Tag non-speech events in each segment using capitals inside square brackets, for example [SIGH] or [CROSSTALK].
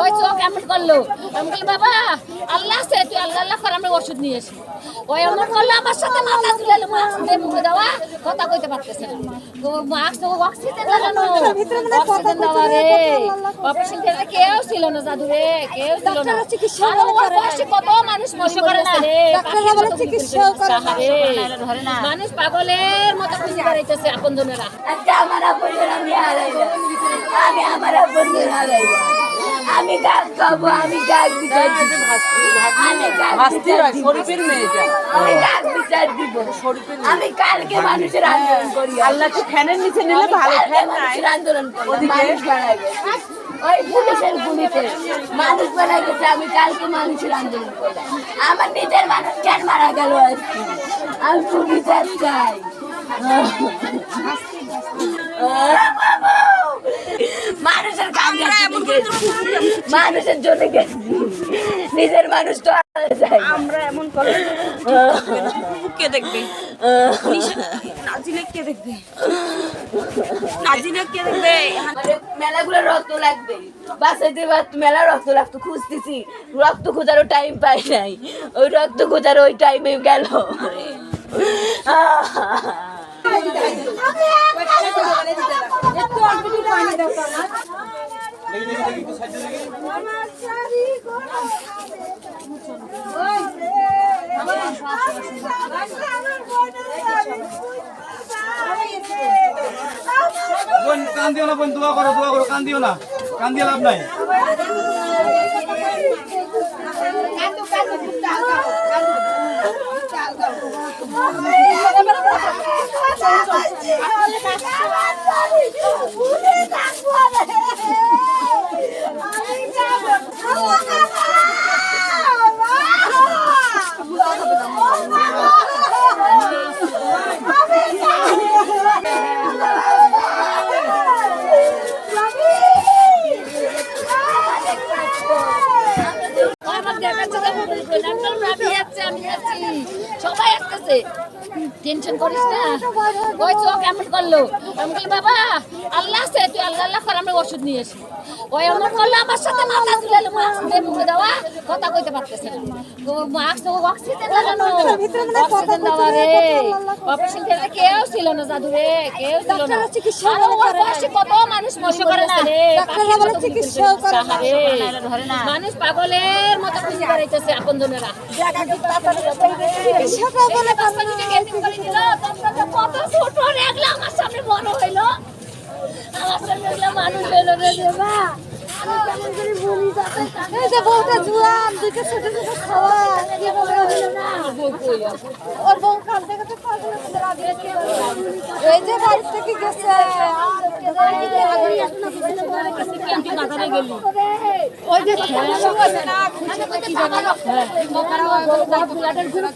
ওই চোখ এমন করল। আমি বলি বাবা আল্লাহ আছে তুই আল্লাহ আল্লাহ করে আমরা ওষুধ নিয়ে এসি ওই এমন করল আমার সাথে মাথা ঝুলালো মাস্ক দিয়ে মুখে দেওয়া কথা কইতে পারতেছে না। তো মাস্ক অক্সিজেন লাগানো অক্সিজেন দেওয়া রে অপারেশন থিয়েটারে কেউ ছিল না জাদু রে কেউ ছিল না। আরও ওর বয়সে কত মানুষ মরে গেছে রে পাগলের মতো আজকে আমার আপনজন আমি হারাইলাম আমি আমার আপনজন হারাইলাম আমি গাছ খাব আমি গাছ বিচার দিব। আমি। শরীফের মেয়েটা আমি গাছ বিচার দিব। আমি কালকে মানুষের আন্দোলন করি। আল্লাহকে ফ্যানের নিচে নিলে ভালো ফ্যান নাই। আন্দোলন করি? মানুষ গেছে। ওই পুলিশের গুলিতে মানুষ বাড়াই গেছে আমি কালকে মানুষের আন্দোলন করলাম। আমার নিজের মানুষ কেন মারা গেল আজকে? আমি বিচার চাই মানুষের জন্য গেছি নিজের মানুষ তো আলাদা যায় না। আমরা এমন করলে কে দেখবে? নাজিলে কে দেখবে? [LAUGHS] নাজিলে কে দেখবে? মেলাগুলো রক্ত লাগবে। বাস- মেলা রক্ত লাগতো খুঁজতেছি। রক্ত খোঁজারও টাইম পাই নাই। ওই রক্ত খোঁজার ওই টাইমে গেল। দিও না বোন দোয়া করো দোয়া করো কান দিও না। কান দিয়ে লাভ নাই। আমার আমি যাচ্ছি, আমি। সবাই আসতেছে টেনশন করিস না। ওই চোখ এমন করল। আমি বলি বাবা আল্লাহ আছে তুই আল্লাহ আল্লাহ করে আমরা ওষুধ নিয়ে এসি ওই এমন করল আমার সাথে মাথা ঝুলালো মাস্ক দিয়ে মুখে দেওয়া কথা কইতে পারতেছে না। তো মাস্ক অক্সিজেন লাগানো অক্সিজেন দেওয়া রে অপারেশন থিয়েটারে কেউ ছিল না জাদু রে কেউ ছিল না। ওর বয়সে কত মানুষ মরে করে না। মানুষ পাগলের মতো চিকিৎসাটাও বলে ক্যান্টিন করে দিল, তোমরা তো কত ছোট রে, আমার মানুষ হইল রে দেবা।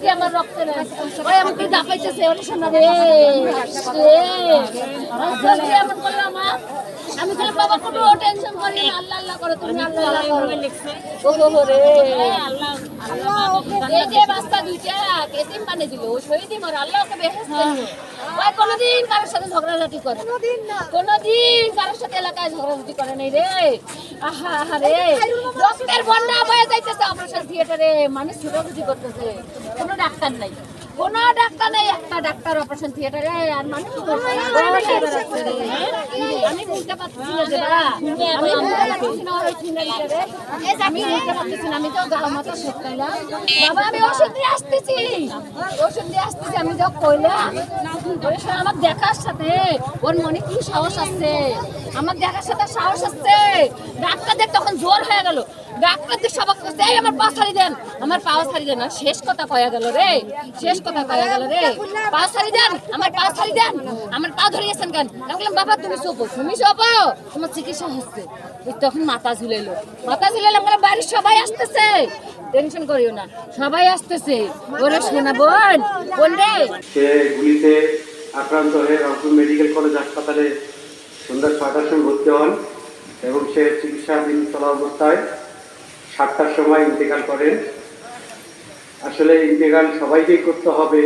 আমার রক্ত নেই? আমাকে দাপাইতেছে, শোনা রে। রে। আমার আমি বললাম, বাবা কোনো টেনশন করি না, আল্লাহ আল্লাহ করো তুমি আল্লাহ আল্লাহ করো। ও হো হো রে। এই যে বাচ্চা দুইটা এতিম বানিয়ে দিল ও শহীদই মরে আল্লাহ ওকে বেহেশত ওই কোনোদিন কারোর সাথে ঝগড়াঝাটি করে। না। কোনোদিন কারোর সাথে এলাকায় ঝগড়াঝাটি করে নাই রে। আহা আহা রে। রক্তের বন্যা বয়ে যাইতেছে অপারেশন থিয়েটারে মানুষ ছুটাছুটি করতেছে। কোনো ডাক্তার নাই। কোনো ডাক্তার নেই একটা ডাক্তার অপারেশন থিয়েটারে আর মানুষ রে। আমি বুঝতে পারছি না যে বাবা, আমি বুঝতে পারতেছি না, তো করলাম। বাবা ওষুধ দিয়ে আসতেছি। ওষুধ দিয়ে আসতেছি আমি যখন কইলাম। আমার দেখার সাথে ওর মনে কি সাহস আছে? আমার দেখার সাথে সাহস আছে? ডাক্তারদের তখন জোর হয়ে গেল। ডাক্তারদের সবাই করছে এই আমার পা ছাড়ি দেন। আমার পা ছাড়ি দেন শেষ কথা কয়া গেল রে। শেষ কথা কয়া গেল রে। পা ছাড়ি দেন, আমার পা ছাড়ি দেন। আমার পা ধরিয়েছেন কেন? আমি বললাম, বাবা, তুমি শোপো তুমি শোপো তোমার চিকিৎসা হচ্ছে। তখন মাথা ঝুলেলো মাথা ঝুলেলো আমরা বাড়ির সবাই আসতেছে। টেনশন করিও না, সবাই আসতেছে। ওরে শোনা বোন বোন রে। সে গুলিতে আক্রান্ত হয়ে রংপুর মেডিকেল কলেজ হাসপাতালে সন্ধ্যা ছয়টার সময় ভর্তি হন এবং সে চিকিৎসাধীন চলা অবস্থায় সাতটার সময় ইন্তেকাল করেন। আসলে ইন্তেকাল সবাইকেই করতে হবে।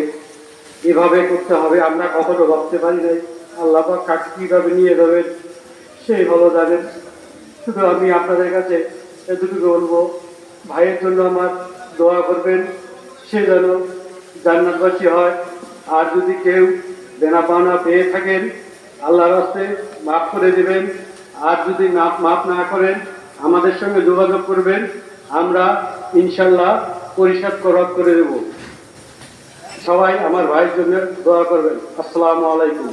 এভাবে করতে হবে, আমরা কখনো ভাবতে পারি নাই। আল্লাহ কাকে কীভাবে নিয়ে যাবেন সেই ভালো জানেন শুধু আমি আপনাদের কাছে এটুকু বলব, ভাইয়ের জন্য আমার দোয়া করবেন, সে যেন জান্নাতবাসী হয়। আর যদি কেউ দেনা পাওনা পেয়ে থাকেন, আল্লাহর হস্তে মাফ করে দেবেন। আর যদি মাফ না করেন আমাদের সঙ্গে যোগাযোগ করবেন। আমরা ইনশাল্লাহ পরিষদ করাত করে দেব। সবাই আমার ভাইয়ের জন্য দোয়া করবেন। আসসালামু আলাইকুম।